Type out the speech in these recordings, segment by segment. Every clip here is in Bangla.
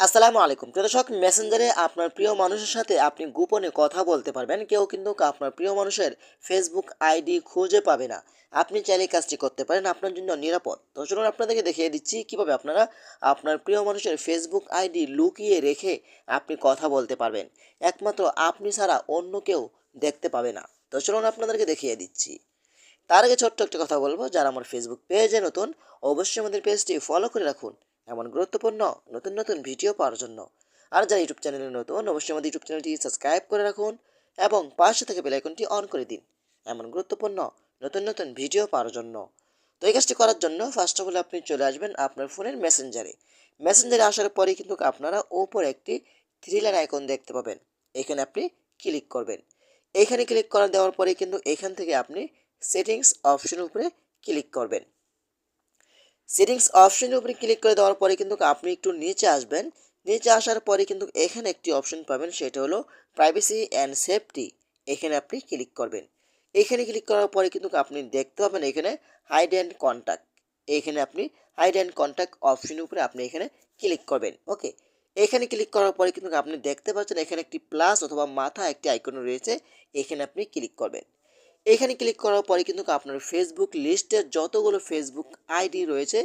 আসসালামু আলাইকুম। প্রিয় দর্শক মেসেঞ্জারে আপনার প্রিয় মানুষের সাথে আপনি গোপনে কথা বলতে পারবেন। কেউ কিন্তু আপনার প্রিয় মানুষের ফেসবুক আইডি খুঁজে পাবে না। আপনি চাইলে কাজটি করতে পারেন, আপনার জন্য নিরাপদ। তো চলুন আপনাদেরকে দেখিয়ে দিচ্ছি কীভাবে আপনারা আপনার প্রিয় মানুষের ফেসবুক আইডি লুকিয়ে রেখে আপনি কথা বলতে পারবেন। একমাত্র আপনি ছাড়া অন্য কেউ দেখতে পাবে না। তো চলুন আপনাদেরকে দেখিয়ে দিচ্ছি। তার আগে ছোট্ট একটা কথা বলব। যারা আমার ফেসবুক পেজে নতুন, অবশ্যই আমাদের পেজটি ফলো করে রাখুন। এমন গুরুত্বপূর্ণ নতুন নতুন ভিডিও পাওয়ার জন্য। আর যারা ইউটিউব চ্যানেলে নতুন, অবশ্যই আমাদের ইউটিউব চ্যানেলটি সাবস্ক্রাইব করে রাখুন এবং পাশে থেকে বেলাইকনটি অন করে দিন এমন গুরুত্বপূর্ণ নতুন নতুন ভিডিও পাওয়ার জন্য। তো এই কাজটি করার জন্য ফার্স্ট অফ অল আপনি চলে আসবেন আপনার ফোনের মেসেঞ্জারে মেসেঞ্জারে আসার পরে কিন্তু আপনারা ওপরে একটি থ্রি লাইন আইকন দেখতে পাবেন। এখানে আপনি ক্লিক করবেন। এখানে ক্লিক করা দেওয়ার পরে কিন্তু এখান থেকে আপনি সেটিংস অপশনের উপরে ক্লিক করবেন। সেটিংস অপশনের উপরে ক্লিক করে দেওয়ার পরে কিন্তু আপনি একটু নিচে আসবেন। নিচে আসার পরে কিন্তু এখানে একটি অপশন পাবেন, সেটা হলো প্রাইভেসি অ্যান্ড সেফটি এখানে আপনি ক্লিক করবেন। এখানে ক্লিক করার পরে কিন্তু আপনি দেখতে পাবেন এখানে হাইড অ্যান্ড কন্ট্যাক্ট এখানে আপনি হাইড অ্যান্ড কন্ট্যাক্ট অপশনের উপরে আপনি এখানে ক্লিক করবেন। ওকে? এখানে ক্লিক করার পরে কিন্তু আপনি দেখতে পাচ্ছেন এখানে একটি প্লাস অথবা মাথা একটি আইকন রয়েছে। এখানে আপনি ক্লিক করবেন। এখানে ক্লিক করার পরে কিন্তু আপনার ফেসবুক লিস্টের যতগুলো ফেসবুক আইডি রয়েছে,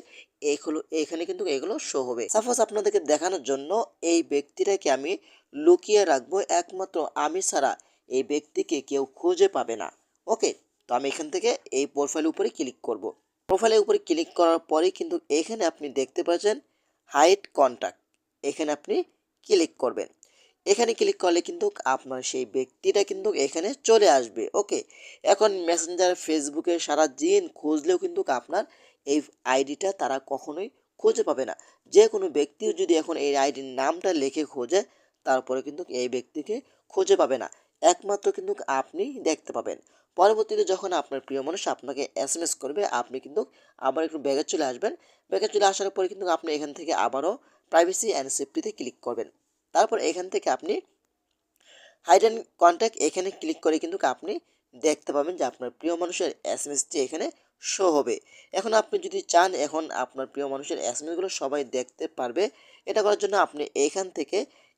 এগুলো, এখানে কিন্তু এগুলো শো হবে। সাপোজ আপনাদেরকে দেখানোর জন্য এই ব্যক্তিটাকে আমি লুকিয়ে রাখব, একমাত্র আমি ছাড়া এই ব্যক্তিকে কেউ খুঁজে পাবে না। ওকে তো আমি এখান থেকে এই প্রোফাইলের উপরে ক্লিক করব। প্রোফাইলের উপরে ক্লিক করার পরে কিন্তু এখানে আপনি দেখতে পাচ্ছেন হাইট কন্ট্যাক্ট এখানে আপনি ক্লিক করবেন। এখানে ক্লিক করলে কিন্তু আপনার সেই ব্যক্তিটা কিন্তু এখানে চলে আসবে ওকে এখন মেসেঞ্জার ফেসবুকে সারা দিন খুঁজলেও কিন্তু আপনার এই আইডিটা তারা কখনোই খুঁজে পাবে না। যে কোনো ব্যক্তিও যদি এখন এই আইডির নামটা লিখে খোঁজে, তারপরে কিন্তু এই ব্যক্তিকে খুঁজে পাবে না। একমাত্র কিন্তু আপনি দেখতে পাবেন। পরবর্তীতে যখন আপনার প্রিয় মানুষ আপনাকে এস এম এস করবে, আপনি কিন্তু আবার একটু ব্যাগে চলে আসবেন। ব্যাগে চলে আসার পরে কিন্তু আপনি এখান থেকে আবারও প্রাইভেসি অ্যান্ড সেফটিতে ক্লিক করবেন। তারপর এখান থেকে আপনি হাইড অ্যান্ড কন্ট্যাক্ট এখানে ক্লিক করে কিন্তু আপনি দেখতে পাবেন যে আপনার প্রিয় মানুষের এস এখানে শো হবে। এখন আপনি যদি চান এখন আপনার প্রিয় মানুষের এস সবাই দেখতে পারবে, এটা করার জন্য আপনি এখান থেকে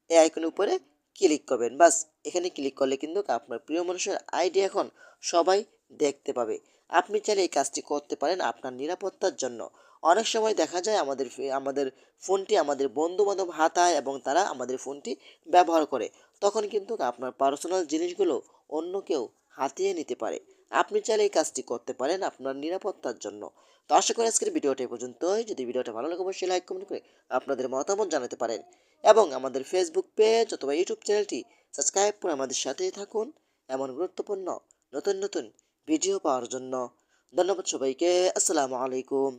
এই আইকনের উপরে ক্লিক করবেন। বাস, এখানে ক্লিক করলে কিন্তু আপনার প্রিয় মানুষের আইডি এখন সবাই দেখতে পাবে। আপনি চাইলে এই কাজটি করতে পারেন আপনার নিরাপত্তার জন্য। অনেক সময় দেখা যায় আমাদের আমাদের ফোনটি আমাদের বন্ধু বান্ধব হাতায় এবং তারা আমাদের ফোনটি ব্যবহার করে। তখন কিন্তু আপনার পার্সোনাল জিনিসগুলো অন্য কেউ হাতিয়ে নিতে পারে। আপনি চাইলে এই কাজটি করতে পারেন আপনার নিরাপত্তার জন্য। তো আশা করি আজকের ভিডিওটা পর্যন্তই। যদি ভিডিওটা ভালো লাগে অবশ্যই লাইক কমেন্ট করে আপনাদের মতামত জানাতে পারেন। এবং আমাদের ফেসবুক পেজ অথবা ইউটিউব চ্যানেলটি সাবস্ক্রাইব করে আমাদের সাথেই থাকুন এমন গুরুত্বপূর্ণ নতুন নতুন ভিডিও পাওয়ার জন্য। ধন্যবাদ সবাইকে। আসসালামু আলাইকুম।